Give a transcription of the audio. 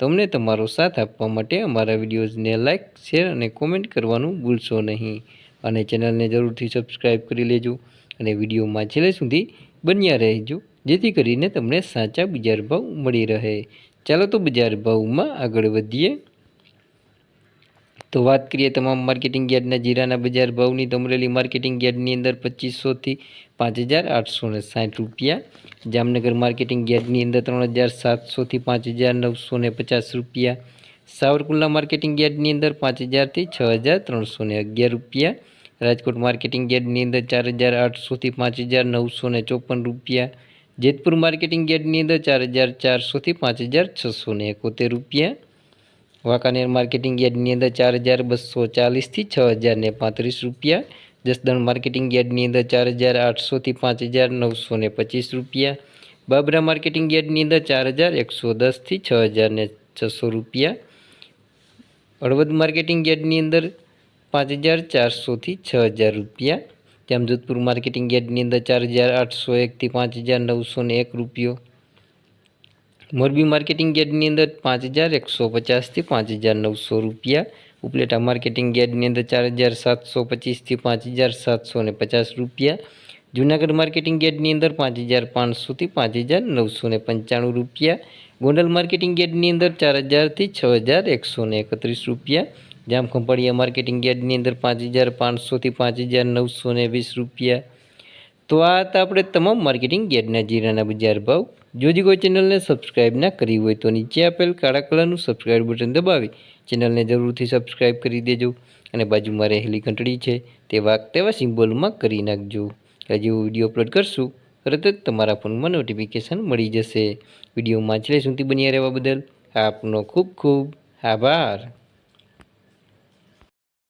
તો અમને તમારો સાથ આપવા માટે અમારા વિડીયોઝને લાઇક શેર અને કોમેન્ટ કરવાનું ભૂલશો નહીં. અને ચેનલને જરૂરથી સબસ્ક્રાઈબ કરી લેજો અને વિડીયોમાં છેલ્લે સુધી બન્યા રહેજો, જેથી કરીને તમને સાચા બજાર ભાવ મળી રહે. ચાલો તો બજાર ભાવમાં આગળ વધીએ. તો વાત કરીએ તમામ માર્કેટિંગ યાર્ડના જીરાના બજાર ભાવની, તો અમરેલી માર્કેટિંગ યાર્ડની અંદર પચીસોથી પાંચ હજાર આઠસો સાઠ રૂપિયા, જામનગર માર્કેટિંગ યાર્ડની અંદર ત્રણ હજાર સાતસોથી પાંચ હજાર નવસો ને પચાસ રૂપિયા, સાવરકુંડલા માર્કેટિંગ યાર્ડની અંદર પાંચ હજારથી છ હજાર ત્રણસો અગિયાર રૂપિયા, રાજકોટ માર્કેટિંગ યાર્ડની અંદર ચાર હજાર આઠસોથી પાંચ હજાર નવસો ને ચોપન રૂપિયા, જેતપુર માર્કેટિંગ યાર્ડની અંદર ચાર હજાર ચારસોથી પાંચ હજાર છસો એકોતેર રૂપિયા વાંકાનેર માર્કેટિંગ યાર્ડની અંદર ચાર હજાર બસો ચાલીસથી છ હજારને પાંત્રીસ રૂપિયા, જસદણ માર્કેટિંગ યાર્ડની અંદર ચાર હજાર આઠસોથી પાંચ હજાર નવસો પચીસ રૂપિયા, બાબરા માર્કેટિંગ યાર્ડની અંદર ચાર હજાર એકસો દસથી છ હજારને છસો રૂપિયા, હળવદ માર્કેટિંગ યાર્ડની અંદર પાંચ હજાર ચારસોથી છ હજાર રૂપિયા, જામજોધપુર માર્કેટિંગ યાર્ડની અંદર ચાર હજાર આઠસો એકથી પાંચ હજાર નવસો એક રૂપિયો મોરબી માર્કેટિંગ યાર્ડની અંદર પાંચ હજાર એકસો પચાસથી પાંચ હજાર નવસો રૂપિયા. ઉપલેટા માર્કેટિંગ યાર્ડની અંદર ચાર હજાર સાતસો પચીસથી પાંચ હજાર સાતસો ને પચાસ રૂપિયા. જૂનાગઢ માર્કેટિંગ યાર્ડની અંદર પાંચ હજાર પાંચસોથી પાંચ હજાર નવસો ને પંચાણું રૂપિયા. ગોંડલ માર્કેટિંગ યાર્ડની અંદર ચાર હજારથી છ હજાર એકસો ને એકત્રીસ રૂપિયા. જામખંભાળિયા માર્કેટિંગ યાર્ડની અંદર પાંચ હજાર પાંચસોથી પાંચ હજાર નવસો ને વીસ રૂપિયા. તો આ હતા આપણે તમામ માર્કેટિંગ ગેટના જીરાના બજાર ભાવ. જો જી કોઈ ચેનલને સબસ્ક્રાઇબ ના કરી હોય તો નીચે આપેલ કાળા કલરનું સબસ્ક્રાઇબ બટન દબાવી ચેનલને જરૂરથી સબસ્ક્રાઇબ કરી દેજો અને બાજુમાં રહેલી ઘંટડી છે તે વાક તેવા સિમ્બોલમાં કરી નાખજો. હજી હું વીડિયો અપલોડ કરશું, તરત જ તમારા ફોનમાં નોટિફિકેશન મળી જશે. વિડીયોમાં છેલ્લે સુધી બન્યા રહેવા બદલ આપનો ખૂબ ખૂબ આભાર.